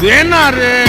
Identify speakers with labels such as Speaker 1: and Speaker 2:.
Speaker 1: Dena రే?